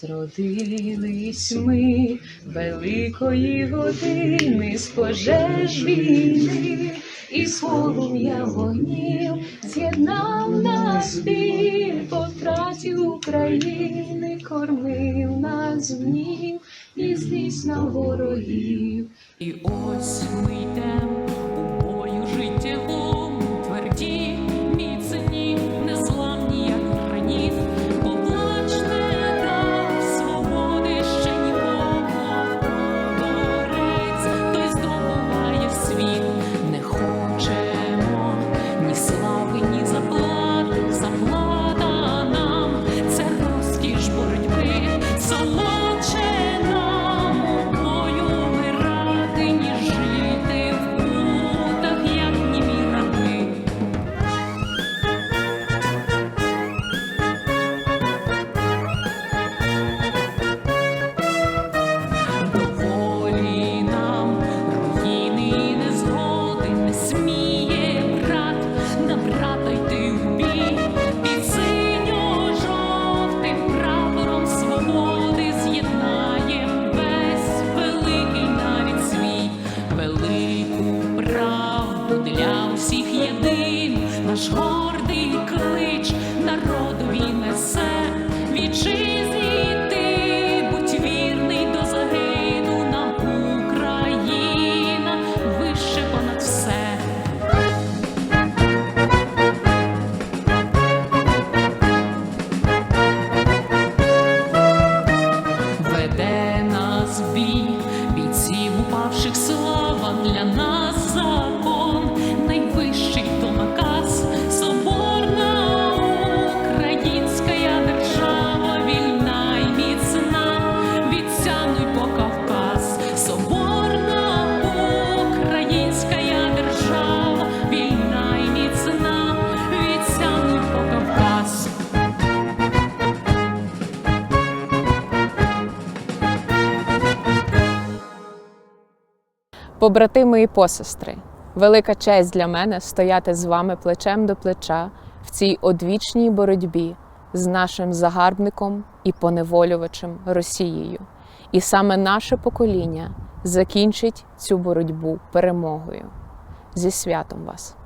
Зродились ми великої години з пожеж війни, і з полум'я вогнів з'єднав нас біль по втраті України, кормив нас гнів і злість на ворогів. Наш гордий клич народові несе вітчизні ти, будь вірний до загину нам Україна вище понад все. Веде нас бій, бійців упавших слава для нас Побратими і посестри, велика честь для мене стояти з вами плечем до плеча в цій одвічній боротьбі з нашим загарбником і поневолювачем Росією. І саме наше покоління закінчить цю боротьбу перемогою. Зі святом вас!